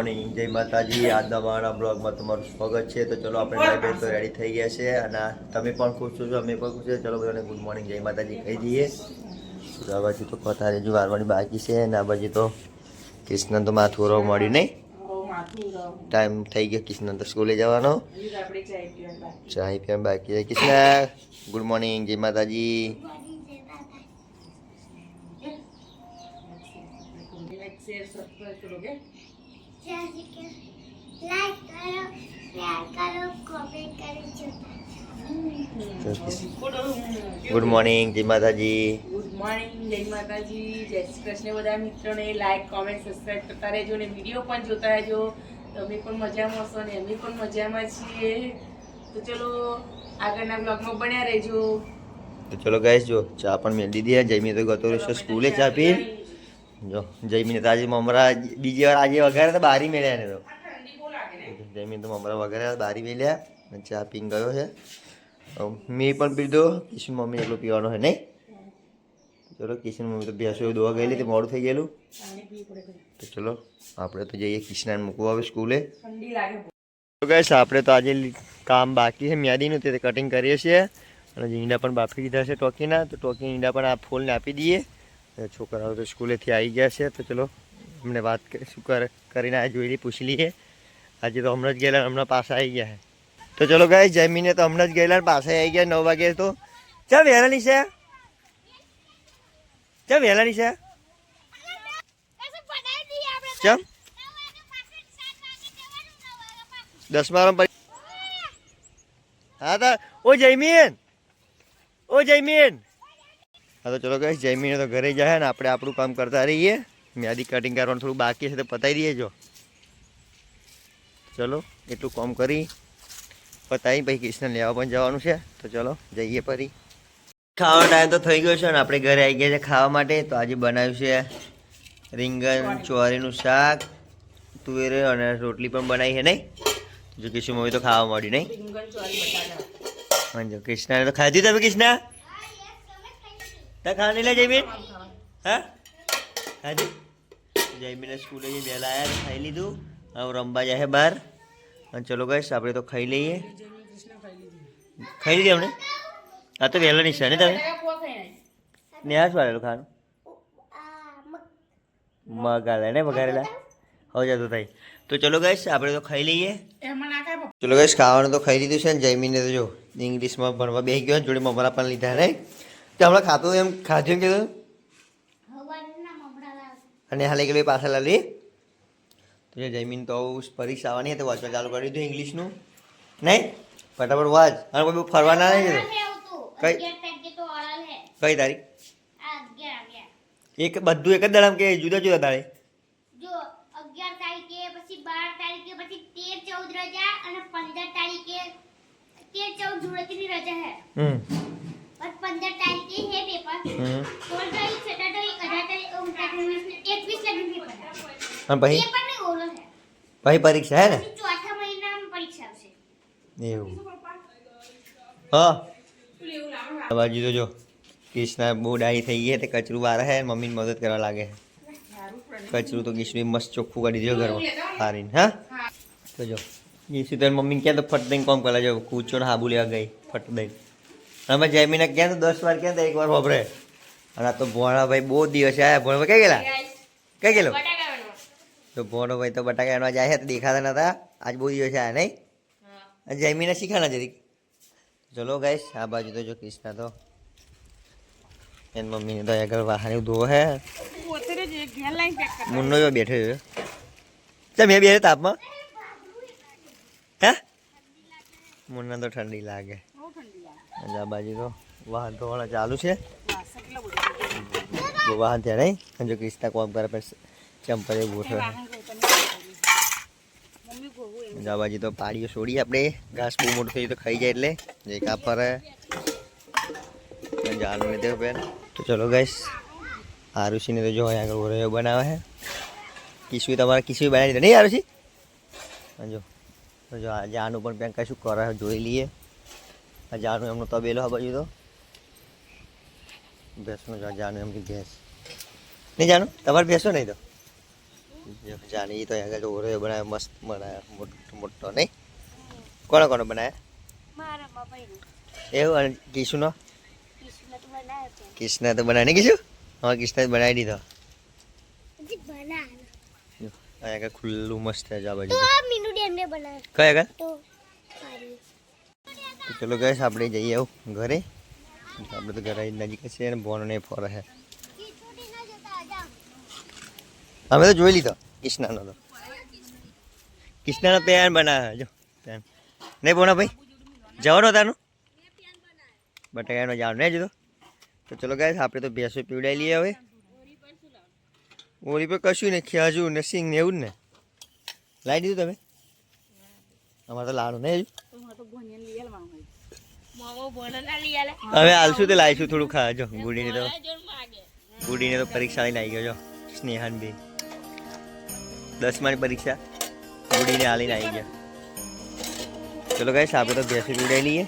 Morning Jai માતાજી આજના મારા બ્લોગમાં તમારું સ્વાગત છે. તો ચલો, આપણે ભાઈ બહેન તો રેડી થઈ ગયા છે અને તમે પણ ખુશ છો, અમે પણ ખુશ છે. ચલો, બધાને ગુડ મોર્નિંગ જય માતાજી, કહી દઈએ. આ બાજુ તો પથારે જો વારવાની બાકી છે અને આ બાજુ તો કૃષ્ણ તો માથું ઓરવા મળ્યું નહીં? ટાઈમ થઈ ગયો કૃષ્ણ તો સ્કૂલે જવાનો. ચાય પીવાનું બાકી છે. કૃષ્ણ ગુડ મોર્નિંગ જય માતાજી. લાઈક કરો શેર કરો કોમેન્ટ કરી good morning Jai Mataji good morning Jai માતાજી જય શ્રી કૃષ્ણ બધા મિત્રોને. લાઈક કોમેન્ટ સબસ્ક્રાઇબ કરતા રહેજો ને વીડિયો પણ જોતા રહેજો. તમે પણ મજામાં હશો ને? અમે પણ મજામાં છીએ. તો ચલો આગળના બ્લોગમાં બન્યા રહેજો. તો ચલો ગાઈસ જો ચા પણ મેળ દીધી. જયમી તો ગતો રહેશો સ્કૂલે ચા પી જો, જયમીને તો આજે મમરા બીજી વાર આજે વઘારે તો બારી મેળ્યા ને તો. જયમીન તો મમરા વઘારે બારી મેળ્યા અને ચા પીન ગયો છે. મેં પણ પીધો, કિશન મમ્મી એટલું પીવાનો છે નહીં? ચલો, કિશન મમ્મી તો ભેંસો દોવા ગયેલી, તે મોડું થઈ ગયેલું. તો ચલો, આપણે તો જઈએ કિશનાને મૂકવા આવે સ્કૂલે. તો કહે છે આપણે તો આજે કામ બાકી છે, મ્યાદીનું તે કટિંગ કરીએ છીએ. અને ઈંડા પણ બાફી દીધા છે ટોકીના. તો ટોકી ઈંડા પણ આ ફૂલને આપી દઈએ. છોકરાઓ તો સ્કૂલેથી આવી ગયા છે, તો ચલો અમને વાત શું કરે, કરીને આ જોઈ લઈ પૂછી લઈએ. આજે તો હમણાં જ ગયેલા, હમણાં પાસે આવી ગયા તો ચલો ગાય જમીને તો હમણાં જ ગયેલા પાસે આવી ગયા, નવ વાગે તો. ચા વહેલાની છે? ચા વહેલાની છે? ચમ? દસ પરી હા તા. ઓ જયમીન! ઓ જયમીન! હા તો ચલો ગઈ જયમીને તો ઘરે જાય ને આપણે આપણું કામ કરતા રહીએ. મ્યાદી કટિંગ કરવાનું થોડું બાકી છે તો પતાવી દઈએ જો. ચલો એટલું કામ કરી. પતાવી પછી કૃષ્ણ લેવા પણ જવાનું છે. તો ચલો જઈએ ફરી. ખાવાનો ટાઈમ તો થઈ ગયો છે ને આપણે ઘરે આવી ગયા છે ખાવા માટે. તો આજે બનાવ્યું છે રીંગણ ચોરીનું શાક તુવેર અને રોટલી પણ બનાવી છે નહીં? જો કિશુ મમ્મી તો ખાવા મળ્યું નહીં? જો કૃષ્ણાને તો ખાધી તમે કૃષ્ણા? તા ખાવાની લે જયમીન. હા? હાજી. જયમીને સ્કૂલે જે વહેલા આવ્યા ખાઈ લીધું. હવે રમવા જાય બહાર. અને ચલો ગઈશ આપણે તો ખાઈ લઈએ. ખાઈ લીધી અમને? આ તો વહેલા નહીં છે ને તમે? નેહાશ વાળેલું ખાવાનું? મગ ને વઘારેલા? હવે જતું થાય. તો ચલો ગઈશ આપણે તો ખાઈ લઈએ. ચલો ગઈશ ખાવાનું તો ખાઈ લીધું છે ને જયમીને તો જો ઇંગ્લિશમાં ભણવા બેસી ગયો જોડે મમરા પણ લીધા નહીં તો હમણાં ખાતું એમ ખાધું કે અને હાલે કે પાછા લાલી તો જે જયમીન તો પરીક્ષા આવવાની હતી વાંચવા ચાલુ કરી દીધું ઇંગ્લિશનું. નહીં? ફટાફટ વાંચ અને કોઈ ફરવાના નહીં કીધું. કઈ? 11 તારીખે તો ઓરલ હે. કઈ તારીખ? આ 11 આવ્યા એક બધું એક જ દાડામાં કે જુદા જુદા દાડે? જો 11 તારીખે પછી 12 તારીખે પછી 13 14 રજા અને 15 તારીખે 13 14 જુડતીની રજા હે. હમ. અને ભાઈ? પછી પરીક્ષા હે ને? એવું. હા. બાજુ તો જો. કિશના બહુ ડાઈ થઈ ગઈ તે કચરું બહાર હે, મમ્મીને મદદ કરવા લાગે કચરું તો કિશોરી મસ્ત ચોખ્ખું કરી દીધું ઘરમાં. સારીને હા? તો જો. કિશોરી તો મમ્મી ક્યાં તો ફટ દઈને કોમ કરવા જો કૂચો હાબુ લેવા ગઈ, ફટ દઈને. અમે જમીને ક્યાં તો દસ વાર ક્યાં તો એક વાર વાપરે અને આ તો ભોણાભાઈ બહુ દિવસ આયા. ભોણભાઈ કઈ ગયેલા? કઈ ગયેલો. તો ભોણોભાઈ તો બટાકા એનો જાય તો દેખાતા નતા. આજ બહુ દિવસ આયા નહીં? જયમીને શીખાના જરીક. ચલો ગાઈશ આ બાજુ તો જો કૃષ્ણા તો. એન મમ્મીને તો આગળ વાહન ધોવો હે. મુન્નો જો બેઠો છે. ચાલ મેં બે તાપમાં? હે? મુન્ના તો ઠંડી લાગે. આ બાજુ તો વાહન ધોવાના ચાલુ છે. વાહન ત્યાં નહીં. જો કૃષ્ણા કોમ કરે પણ ચંપલ ગોઠવે આ બાજુ તો પાડીઓ છોડી આપણે. ઘાસ બહુ મોટું થઈ તો ખાઈ જાય એટલે. જે કા ફરે જાન લીધે પેન તો ચલો ગઈશ આરુષિને તો જો અહીંયા આગળ ઓરયો બનાવે છે કિસવી તમારે કિસવી બનાવી નહીં આરુષિ? જો તો જો આ જાનું પણ પેન કશું કરે જોઈ લઈએ. જાનું એમનો તબેલો હા બાજુ તો. ભેંસનો જાનું એમની ભેંસ. નહીં જાનું? તમારે ભેંસો નહીં તો? જાની તો આગળ ઓરો બનાવ્યો મસ્ત બનાવ્યો મોટો મોટો નહીં? કોણે કોણે બનાવ્યા? એવું અને કિશુનો? કિશના તો બનાવી નહીં કીધું હા કિશના બનાવી દીધો. આગળ ખુલ્લું મસ્ત છે આ બાજુ તો. આ મીનુ ડેમ ને બનાવ્યો કઈ આગળ તો ચલો ગઈશ આપણે જઈએ આવું ઘરે. આપણે તો ઘરે નજીક છે અને બોનો ને ફોર છે. અમે તો જોઈ લીધો, કિશનાનો તો. કિશનાનો પેન બનાવે, જો પેન નહીં બોના ભાઈ, જવાનો તારનું બટાકાનો જાવ નહીં જતો? તો ચલો ગાય આપણે તો ભેંસો પીવડાવી લઈએ હવે. ઓરી પર કશું ને ખ્યાજુ ને સિંગ ને એવું ને. લાવી દીધું તમે? અમારે તો લાડું નહીં હવે હાલશું તો લાવીશું થોડું ખા જો ગુડીને તો ગુડીને તો પરીક્ષા લઈને આવી ગયો જો સ્નેહાન બી. દસમાની પરીક્ષા ગુડીને હાલીને આવી ગયા. ચલો ગાઈસ આપણે તો ભેંસી ગુડાઈ લઈએ.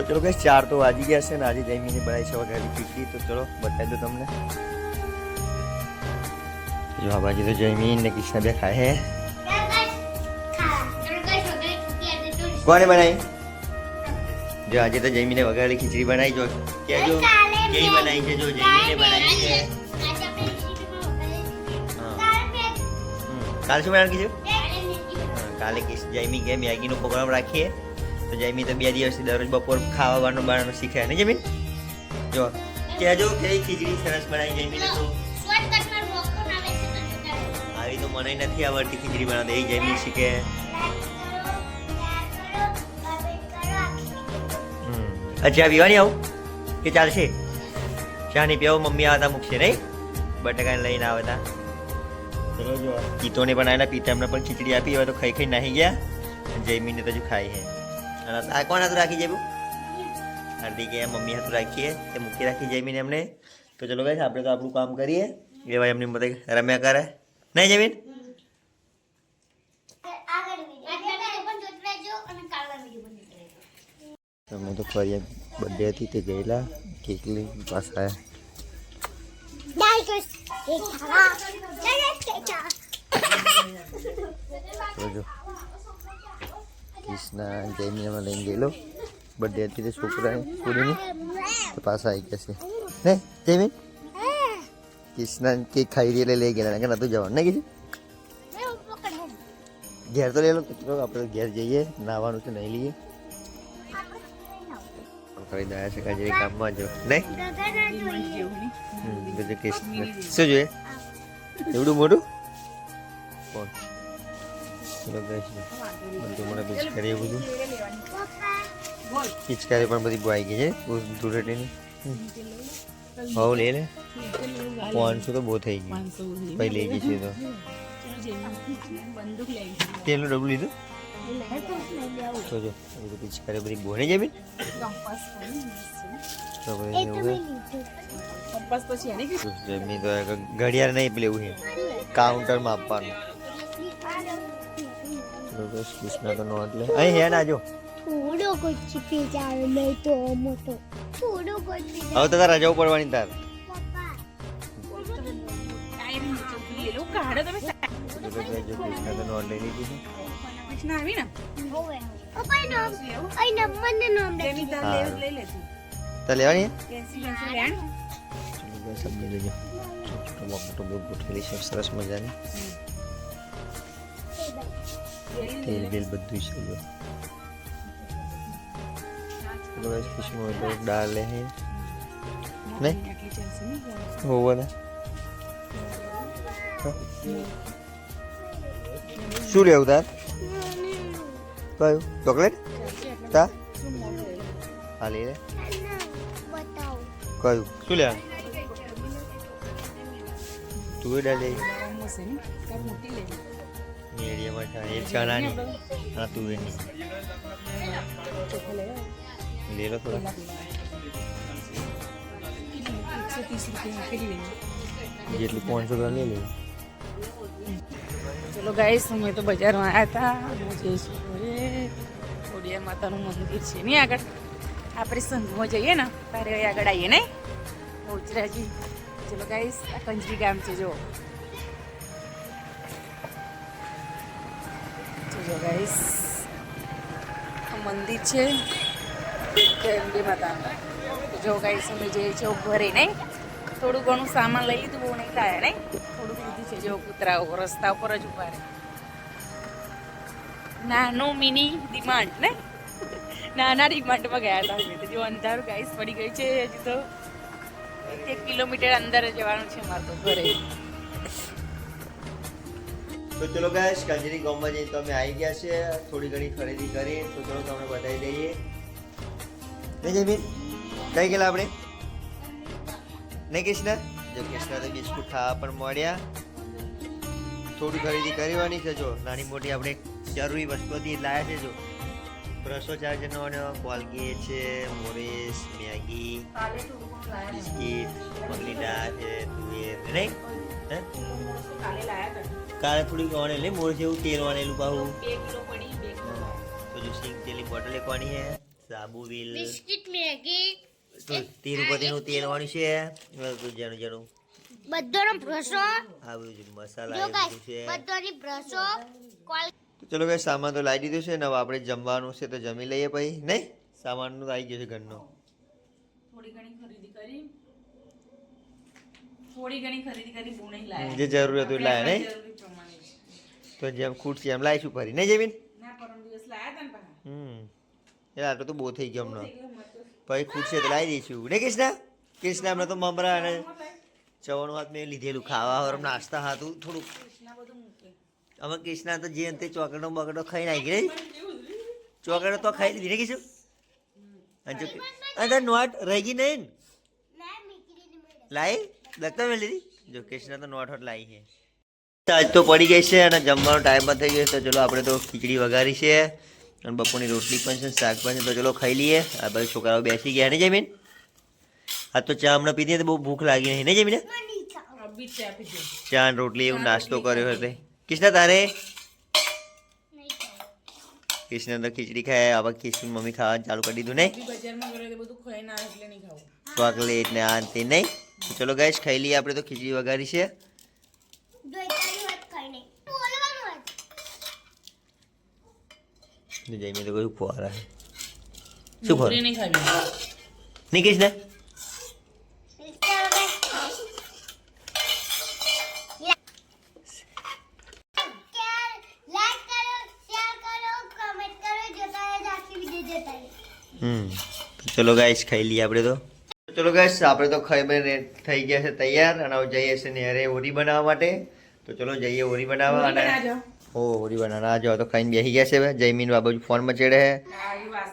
તો ચલો કઈ ચાર તો વાજી ગયા છે ને આજે જમીને બનાવી છે વઘારી ખીચડી તો ચલો બતાવી દો તમને. જો આ બાજુ તો જમીન ને કિશન બે ખાય હે. કોને બનાવી? જો આજે તો જમીને વઘારેલી ખીચડી બનાવી. જો કેજો કેવી બનાવી છે? જો જમીને બનાવી છે. હમ. શું બનાવી કીધું? કાલે જયમી કે મેગીનો પ્રોગ્રામ રાખીએ. તો જયમી તો બે દિવસથી દરરોજ બપોર ખાવાનું બનાવવાનું શીખે. ને જમીન? જો. કહેજો કેવી ખીચડી સરસ બનાવી જયમીને તો. આવી તો મને નથી આવડતી ખીચડી બનાવતા. એ જયમી શીખે. અચ્છા પીવાની આવું? કે ચાલશે? ચા નહીં પીવો મમ્મી આવતા મૂકશે નહીં? બટાકાને લઈને આવતા. ચલો જો ગીતોને પણ આવેલા પિતા એમને પણ ખીચડી આપી હવે તો ખાઈ ખાઈ નાહી ગયા. જયમીને તો હજુ ખાઈ હે. અને આ કોણ હાથું રાખી જેવું હાર્દિકે મમ્મી હાથું રાખીએ તે મૂકી રાખી જયમીને એમને તો ચલો ગાઈસ આપણે તો આપણું કામ કરીએ એવા એમની મતે રમ્યા કરે નહીં જમીન અમે તો ફરી બર્થડે હતી તે ગયેલા કેકલી પાછા તો જો કૃષ્ણા જઈને અમે લઈને ગયેલો. બર્થડે હતી તે છોકરાની છોડીની તો પાછા આવી ગયા છે. ને જયમીન કૃષ્ણા કેક ખાઈ રહી એટલે લઈ ગયેલા. કે નતું જવાનું. ને કીધું? ઘેર તો લઈ લો તો આપણે ઘેર જઈએ નાવાનું છે નહીં લઈએ. ખરીદાયા છે કાજે કામમાં જો. નહીં શું જોઈએ? એવડું મોટું? કોણ? ચલો ગઈ બધું મને પિચકારી એવું બધું. પિચકારી પણ બધી બોઈ ગઈ છે. ધૂળેટીની હવ લે લે. પાંચસો તો બહુ થઈ ગયું. પછી લઈ જઈશું તો. તેલનું ડબલું લીધું? તો જો પિચકારી બધી જમી? છે. તો ઘડિયાળ નહીં પેલું છે કાઉન્ટરમાં આપવાનું. તો બસ કૃષ્ણ તો નો એટલે અહીં હે ના જો થોડો કોઈ પીઝા નહીં તો મોટો થોડો કોઈ હવે તો તારે રજાઓ પડવાની તાર આવી સરસ મજાની તેલ બેલ બધું છે જો ચલો બસ ખુશમાં તો દાળ લે હે. આટલી હોવો ને શું લેવું તાર? કયું? ચોકલેટ? તા? હા લઈ લે. કયું? શું લે તું ડાલે ને મોટી લે. મીડિયમ છે એ ચણાની હા તું એની ચોખ્ખા લેવા લે લો થોડા એકસો ત્રીસ રૂપિયા કેટલી લેવી જેટલું પાંચસો ગ્રામ લઈ લેવું ચલો ગાઈસ અમે તો બજારમાં આવ્યા હતા જઈશું ઘરે ઓડિયા માતાનું મંદિર છે નહીં આગળ આપણે સંઘમાં જઈએ ને તારે અહીં આગળ આવીએ ને ઓચરાજી ચલો ગાઈસ આ કંજરી ગામ છે જો જો ગાઈસ મંદિર છે. અંબે માતાનું જો ગાઈસ અમે જઈએ છે ભરે નહીં, થોડું ઘણું સામાન લઈ લીધું, બહુ નહીં લાયા નહીં? થોડુંક લીધું છે, જો કૂતરાઓ રસ્તા ઉપર જ ઊભા રહે. નાનું મિની ડિમાન્ડ ને નાના ડિમાન્ડમાં ગયા હતા અમે. જો અંધારું ગાઈસ પડી ગઈ છે, હજી તો એક કિલોમીટર અંદર જવાનું છે મારે તો ઘરે. તો ચલો ગાઈસ કંજરી ગામમાં જઈને તમે આવી ગયા છે. થોડી ઘણી ખરીદી કરી, તો ચલો તમને બતાવી દઈએ. નહીં જમીન કઈ ગયેલા આપણે? નહીં કૃષ્ણ? જો કૃષ્ણ તો બિસ્કુટ ખાવા પણ મળ્યા. થોડી ખરીદી કરવાની છે, જો. નાની મોટી આપણે જરૂરી વસ્તુ હતી લાયા છે, જો. બ્રશો ચાર્જરનો અને કોલગેટ છે, મોરેસ, મેગી, બિસ્કીટ મગલીડા છે, તુવેર. નહીં? હે? કાલે લાયા કાલે થોડીક વાણેલી મોર જેવું તેલ વાણેલું પાહું બે કિલો પડી બે કિલો. તો જો સિંગ તેલી બોટલ એક વાણી હે સાબુ વિલ બિસ્કિટ મેગી. તો તિરુપતિનું તેલ વાણી છે તો જેનું જેનું બધાનો બ્રશો આ બધું છે, મસાલા જો ગાઈસ બધું છે. બધાની બ્રશો કોલ તો ચલો ભાઈ સામાન તો લાવી દીધું છે ને હવે આપણે જમવાનું છે તો જમી લઈએ પછી. નહીં? સામાનનું આવી ગયું છે ઘરનું. થોડી ઘણી થોડી ઘણી ખરીદી કરી બહુ નહીં લાયા. જે જરૂર હતું એ લાયા નહીં. તો જેમ ખૂટશે એમ લાવીશું ફરી. નહીં જમીન? ના પરમ દિવસ લાયા હતા ને. હમ. એ આટલું તો બહુ થઈ ગયો હમણાં. પછી ખૂટશે તો લાવી દઈશું. ને કૃષ્ણ? કૃષ્ણ હમણાં તો મમરા અને ચવણ વાત મેં લીધેલું. ખાવા હરમ નાસ્તા હતું થોડુંક કૃષ્ણા બધું અમે કૃષ્ણ તો જે અંતે ચોકડો બગડો ખાઈ નાખી રહી ચોકડો તો ખાઈ લીધી ને કીશું અને જો નોટ રહી ગઈ નહીં? લાઈ લગતા મેં લીધી જો કૃષ્ણ તો નોટ હોટ લાવી છે આજ તો પડી ગઈ છે અને જમવાનો ટાઈમ પણ થઈ ગયો છે તો ચલો આપણે તો ખીચડી વઘારી છે. અને બપોરની રોટલી પણ છે શાક પણ છે તો ચલો ખાઈ લઈએ. આ બધા છોકરાઓ બેસી ગયા ને જમીન? આ તો ચા હમણાં પીધી તો બહુ ભૂખ લાગી નહીં ને જમીને? ચા રોટલી એવું નાસ્તો કર્યો હતો કૃષ્ણ તારે? કૃષ્ણ તો ખીચડી ખાય હવે ખીચડી મમ્મી ખાવાનું ચાલુ કરી દીધું નહીં? એટલે ચોકલેટ ને આ તે નહીં? ચલો ગાઈસ ખાઈ લઈએ આપણે તો ખીચડી વઘારી છે. જો એકની વાત ખાઈ નહીં બોલવાનું વાત તો કોઈ ફુવારા શું ફુવારા? નહીં ખાવી. નહીં કૃષ્ણ લાઈક કરો શેર કરો કમેન્ટ કરો જોતા રહો આખી વિડિયો જોતા રહો હમ તો ચલો ગાઈશ ખાઈ લઈએ આપણે તો. ચલો ગેસ આપણે તો ખાઈ બને થઈ ગયા છે તૈયાર અને હવે જઈએ છે નેરે ઓરી બનાવવા માટે. તો ચલો જઈએ ઓરી બનાવવા અને હો ઓ ઓરી બનાવવા. આ જો તો ખાઈને બેસી ગયા છે જયમીન બાબુ ફોનમાં ચડે છે.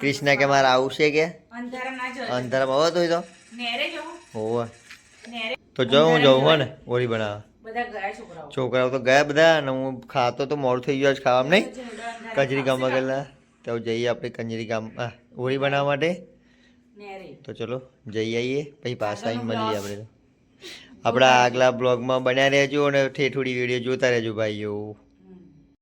કૃષ્ણ કે મારે આવું છે કે? અંધારામાં આવો હોય તો? નેરે જો હોવે તો જાઉં હું જાઉં હો ને ઓરી બનાવવા. છોકરાઓ. તો ગયા બધા અને હું ખાતો તો મોડું થઈ ગયું આજ ખાવામાં નહીં? જો કંજરી ગામમાં ગયેલા તો જઈએ આપણે કંજરી ગામ ઓરી બનાવવા માટે. તો ચલો જઈ આવીએ પછી પાછા આવીને મળીએ આપણે આપણા આગલા બ્લોગમાં બન્યા રહેજો અને ઠેઠુડી વીડિયો જોતા રહેજો ભાઈઓ.